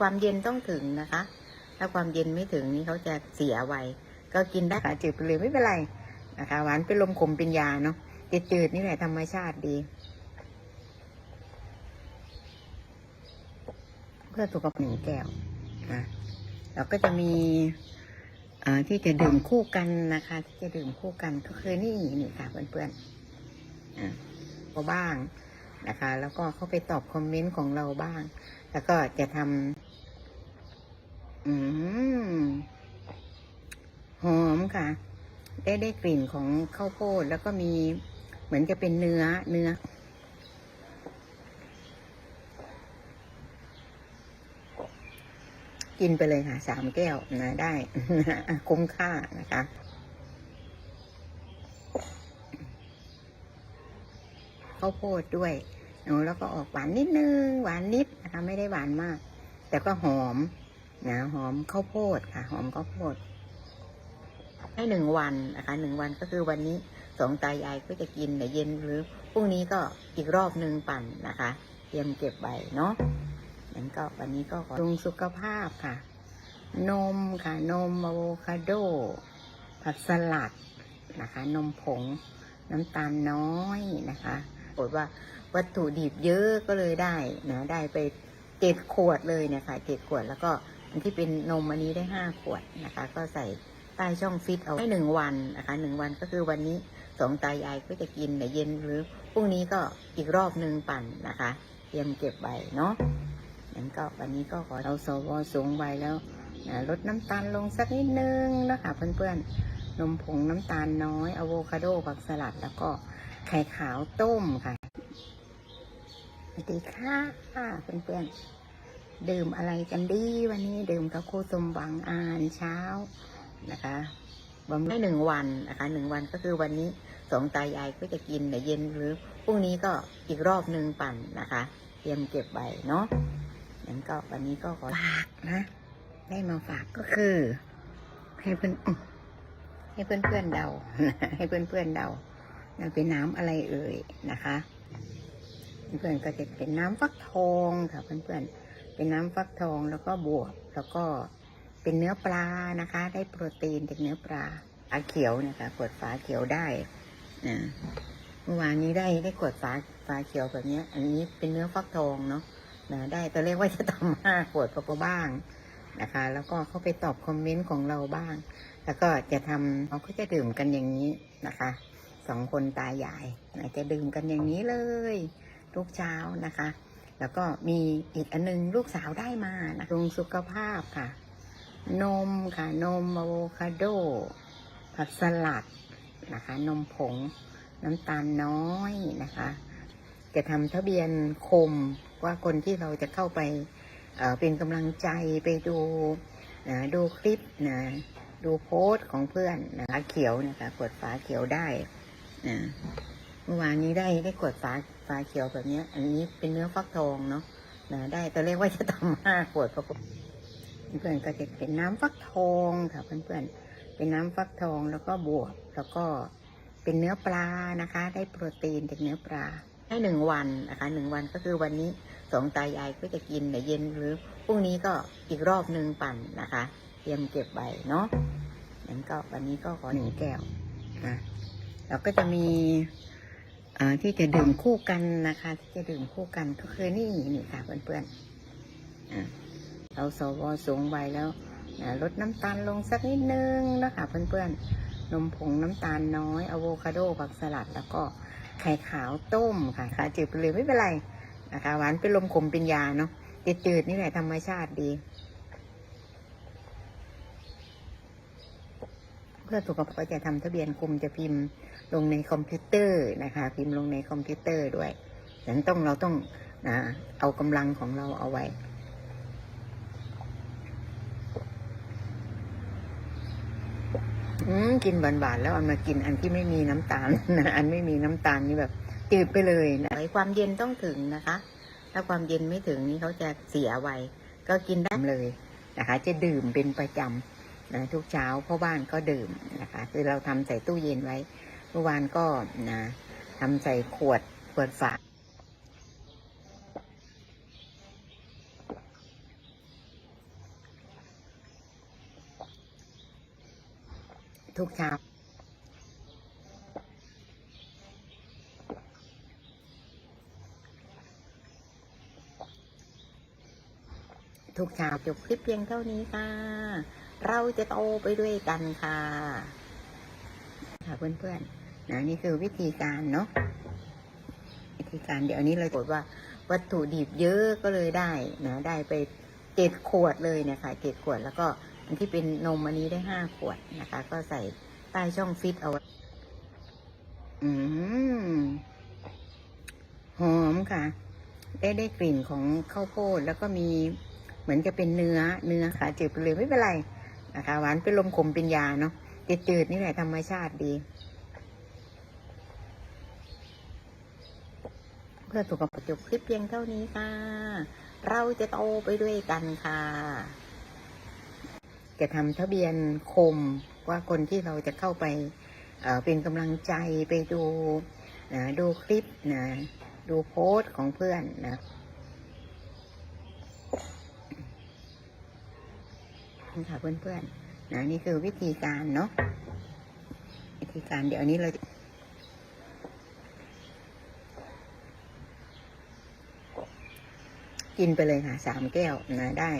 ความเย็นต้องถึงนะคะ ถ้าความเย็นไม่ถึงนี่เขาจะเสียไว ก็กินได้ค่ะจืดไปเลยไม่เป็นไรนะคะ หวานเป็นลมขมเป็นยาเนาะจืดๆนี่แหละธรรมชาติดี เพื่อสุขภาพหนึ่งแก้วนะเราก็จะมีที่จะดื่มคู่กันนะคะ ที่จะดื่มคู่กันก็คือนี่นี่ค่ะเพื่อนๆอ่าก็บ้างนะคะ แล้วก็เข้าไปตอบคอมเมนต์ของเราบ้าง แล้วก็จะทำอืมหอมค่ะ ได้ได้กลิ่นของข้าวโพดแล้วก็มีเหมือนจะเป็นเนื้อเนื้อ กินไปเลยค่ะสามแก้วนะได้ คุ้มค่านะคะข้าวโพดด้วย แล้วก็ออกหวานนิดนึง หวานนิดนะคะไม่ได้หวานมาก แต่ก็หอมนะหอมข้าวโพดค่ะ หอมข้าวโพด ให้หนึ่งวันนะคะหนึ่งวันก็คือวันนี้สองตายายก็จะกินแต่เย็นหรือพรุ่งนี้ก็อีกรอบหนึ่งปั่นนะคะ เตรียมเก็บไว้เนาะงั้นก็วันนี้ก็ขอปรุงสุขภาพค่ะ นมค่ะนมอะโวคาโด ผักสลัดนะคะ นมผงน้ำตาลน้อยนะคะปรากฏว่า วัตถุดิบเยอะก็เลยได้นะได้ไปเจ็ดขวดเลยเนี่ยค่ะเจ็ดขวดแล้วก็อันที่เป็นนมอันนี้ได้ห้าขวดนะคะ ก็ใส่ใต้ช่องฟิตเอาให้หนึ่งวันนะคะหนึ่งวันก็คือวันนี้สองตายายก็จะกินแต่เย็นหรือพรุ่งนี้ก็อีกรอบหนึ่งปั่นนะคะ เตรียมเก็บไว้เนาะงั้นก็วันนี้ก็ขอเราสวสูงไว้แล้วนะลดน้ำตาลลงสักนิดนึงนะคะเพื่อนๆนมผงน้ำตาลน้อยอะโวคาโดผักสลัดแล้วก็ไข่ขาวต้มค่ะ สวัสดีค่ะเพื่อนๆดื่มอะไรกันดี วันนี้ดื่มกับครูสมหวังอ่านเช้านะคะบำรุงให้หนึ่งวันนะคะหนึ่งวันก็คือวันนี้สองตายายก็จะกินแต่เย็นหรือพรุ่งนี้ก็อีกรอบหนึ่งปั่นนะคะ เตรียมเก็บไว้เนาะงั้นก็วันนี้ก็ขอฝากนะ ได้มาฝากก็คือ ให้เพื่อนให้เพื่อนๆเดา ให้เพื่อนๆเดามันเป็นน้ำอะไรเอ่ยนะคะ เพื่อนๆก็จะเป็นน้ำฟักทองค่ะเพื่อนๆเป็นน้ำฟักทองแล้วก็บวบแล้วก็เป็นเนื้อปลานะคะ ได้โปรตีนจากเนื้อปลาฝาเขียวนะคะกดฝาเขียวได้นะเมื่อวานนี้ได้ได้กดฝาฝาเขียวแบบนี้อันนี้เป็นเนื้อฟักทองเนาะนะได้ตอนแรกว่าจะทำห้าขวดก็บ้างนะคะ แล้วก็เข้าไปตอบคอมเมนต์ของเราบ้าง แล้วก็จะทำเขาก็จะดื่มกันอย่างนี้นะคะสองคนตายายนะจะดื่มกันอย่างนี้เลย ทุกเช้านะคะ แล้วก็มีอีกอันนึงลูกสาวได้มานะปรุงสุขภาพค่ะ นมค่ะ นมอะโวคาโด ผักสลัดนะคะ นมผง น้ำตาลน้อยนะคะ จะทำทะเบียนคมว่าคนที่เราจะเข้าไปเอ่อเป็นกำลังใจไปดูนะดูคลิปนะดูโพสต์ของเพื่อนนะคะเขียวนะคะกดฝาเขียวได้นะ เมื่อวานนี้ได้ได้กดฝาฝาเขียวแบบเนี้ยอันนี้เป็นเนื้อฟักทองเนาะนะได้ตอนแรกว่าจะทำห้าขวดปรากฏเพื่อนก็จะเป็นน้ำฟักทองค่ะเพื่อนๆเป็นน้ำฟักทองแล้วก็บวบแล้วก็เป็นเนื้อปลานะคะ ได้โปรตีนจากเนื้อปลาให้หนึ่งวันนะคะหนึ่งวันก็คือวันนี้สองตายายก็จะกินแต่เย็นหรือพรุ่งนี้ก็อีกรอบหนึ่งปั่นนะคะ เตรียมเก็บไว้เนาะงั้นก็วันนี้ก็ขอหนึ่งแก้วนะเราก็จะมี ที่จะดื่มคู่กันนะคะ ที่จะดื่มคู่กันก็คือนี่นี่ค่ะเพื่อนๆเราสวสูงไวแล้วลดน้ำตาลลงสักนิดนึงนะคะเพื่อนๆนมผงน้ำตาลน้อยอะโวคาโดผักสลัด แล้วก็ไข่ขาวต้มค่ะขาจืดไปเลยไม่เป็นไรนะคะหวานเป็นลมขมเป็นยาเนาะจืดๆนี่แหละธรรมชาติดี เพื่อสุขภาพจะทำทะเบียนคุมจะพิมพ์ ลงในคอมพิวเตอร์นะคะ พิมพ์ลงในคอมพิวเตอร์ด้วยดังนั้นต้องเราต้องนะเอากำลังของเราเอาไว้อกินหวานๆแล้วเอามากินอันที่ไม่มีน้ำตาลนะอันไม่มีน้ำตาลนี่แบบจืดไปเลยนะความเย็นต้องถึงนะคะ ถ้าความเย็นไม่ถึงนี่เขาจะเสียไวก็กินได้เลยนะคะ จะดื่มเป็นประจำนะทุกเช้าพ่อบ้านก็ดื่มนะคะ คือเราทำใส่ตู้เย็นไว้ มื่อวานก็นะทำใส่ขวดขวดฝาทุกเช้าทุกเช้าจบคลิปเพียงเท่านี้ค่ะ เราจะโตไปด้วยกันค่ะ ค่ะเพื่อนๆ นะนี่คือวิธีการเนาะวิธีการเดี๋ยวนี้เรากว่าวัตถุดิบเยอะก็เลยได้นะได้ไปเจ็ดขวดเลยเนี่ยค่ะเจ็ดขวดแล้วก็อันที่เป็นนมอันนี้ได้ห้าขวดนะคะ ก็ใส่ใต้ช่องฟิตเอาอืมหอมค่ะ ได้ได้กลิ่นของข้าวโพดแล้วก็มีเหมือนจะเป็นเนื้อเนื้อค่ะจืดไปเลยไม่เป็นไรนะคะ หวานเป็นลมขมเป็นยาเนาะจืดๆนี่แหละธรรมชาติดี พื่อสุขภาพจบคลิปเพียงเท่านี้ค่ะ เราจะโตไปด้วยกันค่ะ จะทำทะเบียนคมว่าคนที่เราจะเข้าไปเเป็นกำลังใจไปดูนะดูคลิปนะดูโพสต์ของเพื่อนนะนี่ค่ะเพื่อนๆนะนี่คือวิธีการเนาะวิธีการเดี๋ยวนี้เราจะ กินไปเลยค่ะสามแก้วนะได้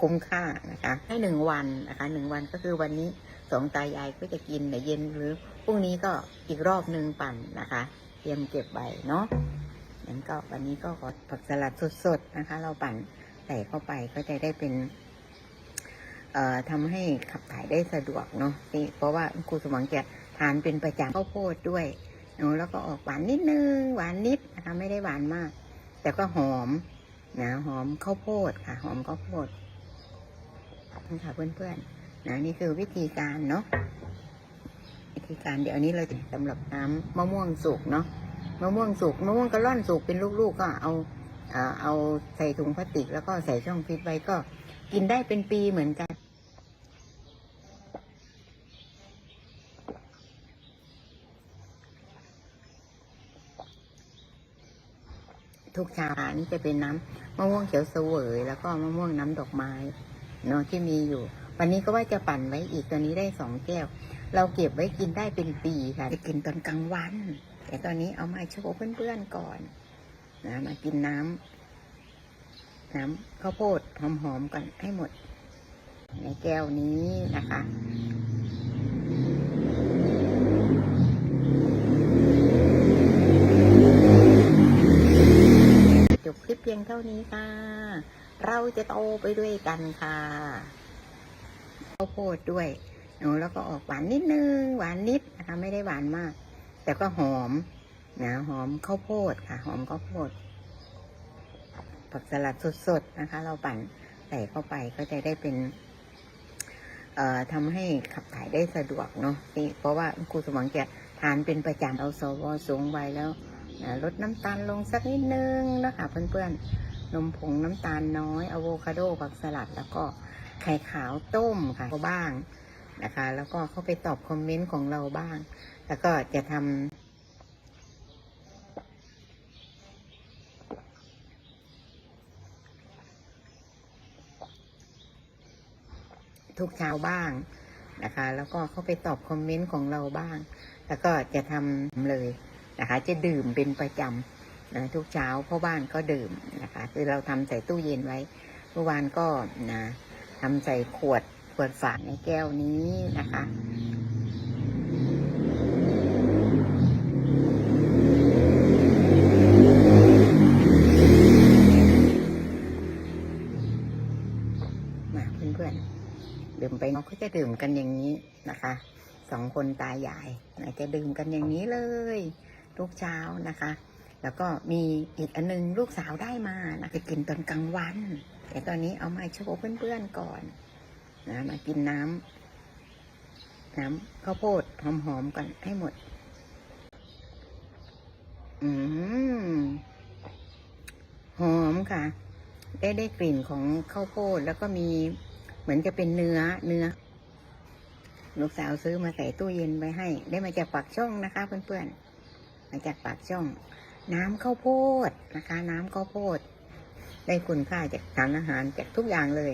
คุ้มค่านะคะให้หนึ่งวันนะคะหนึ่งวันก็คือวันนี้สองตายายก็จะกินเดี๋ยวเย็นหรือพรุ่งนี้ก็อีกรอบหนึ่งปั่นนะคะ เตรียมเก็บไว้เนาะงั้นก็วันนี้ก็ขอผักสลัดสดๆนะคะ เราปั่นใส่เข้าไปก็จะได้เป็นเอ่อทำให้ขับถ่ายได้สะดวกเนาะนี่เพราะว่าครูสมหวังจะทานเป็นประจำข้าวโพดด้วยเนาะแล้วก็ออกหวานนิดนึงหวานนิดนะคะไม่ได้หวานมาก แต่ก็หอม นะหอมข้าวโพดค่ะ หอมข้าวโพดนี่ค่ะเพื่อนๆนะนี่คือวิธีการเนาะวิธีการเดี๋ยวนี้เราจะสำหรับน้ำมะม่วงสุกเนาะมะม่วงสุกมะม่วงกระล่อนสุกเป็นลูกๆก็เอาเอ่อเอาใส่ถุงพลาสติกแล้วก็ใส่ช่องฟิตไว้ก็กินได้เป็นปีเหมือนกัน ทุกเช้านี่จะเป็นน้ำมะม่วงเขียวเสวย แล้วก็มะม่วงน้ำดอกไม้เนาะที่มีอยู่ วันนี้ก็ว่าจะปั่นไว้อีกตอนนี้ได้สองแก้ว เราเก็บไว้กินได้เป็นปีค่ะจะกินตอนกลางวัน แต่ตอนนี้เอามาโชว์เพื่อนๆก่อนนะมากินน้ำน้ำข้าวโพดหอมๆก่อนให้หมด ในแก้วนี้นะคะ จบคลิปเพี ยงเท่านี้ค่ะ เราจะโตไปด้วยกันค่ะข้าวโพดด้วยเนอะแล้วก็ออกหวานนิดนึง หวานนิดนะคะ ไม่ได้หวานมาก แต่ก็หอมนะหอมข้าวโพดค่ะ หอมข้าวโพด ผักสลัดสดๆนะคะ เราปั่นใส่เข้าไปก็จะได้เป็น เอ่อทำให้ขับถ่ายได้สะดวกเนาะนี่เพราะว่าครูสมองจะทานเป็นประจำเอาสวสูงไว้แล้ว ลดน้ำตาลลงสักนิดนึงนะคะเพื่อนๆ นมผงน้ำตาลน้อยอะโวคาโดผักสลัด แล้วก็ไข่ขาวต้มค่ะก็บ้างนะคะ แล้วก็เข้าไปตอบคอมเมนต์ของเราบ้าง แล้วก็จะทำทุกเช้าบ้างนะคะ แล้วก็เข้าไปตอบคอมเมนต์ของเราบ้าง แล้วก็จะทำเลย นะคะ จะดื่มเป็นประจำนะทุกเช้าพ่อบ้านก็ดื่มนะคะ คือเราทำใส่ตู้เย็นไว้เมื่อวานก็นะทำใส่ขวดขวดฝาในแก้วนี้นะคะมาเพื่อนๆดื่มไปเราก็จะดื่มกันอย่างนี้นะคะสองคนตายายจะดื่มกันอย่างนี้เลย ทุกเช้านะคะ แล้วก็มีอีกอันนึงลูกสาวได้มานะจะกินตอนกลางวัน แต่ตอนนี้เอามาโชว์เพื่อนๆก่อนนะมากินน้ำน้ำข้าวโพดหอมๆก่อนให้หมด อืมหอมค่ะ ได้ได้กลิ่นของข้าวโพดแล้วก็มีเหมือนจะเป็นเนื้อเนื้อ ลูกสาวซื้อมาใส่ตู้เย็นไว้ให้ ได้มาจากปากช่องนะคะเพื่อนๆ มาจากปากช่อง น้ำข้าวโพดนะคะ น้ำข้าวโพด ได้คุณค่าจากสารอาหารจากทุกอย่างเลย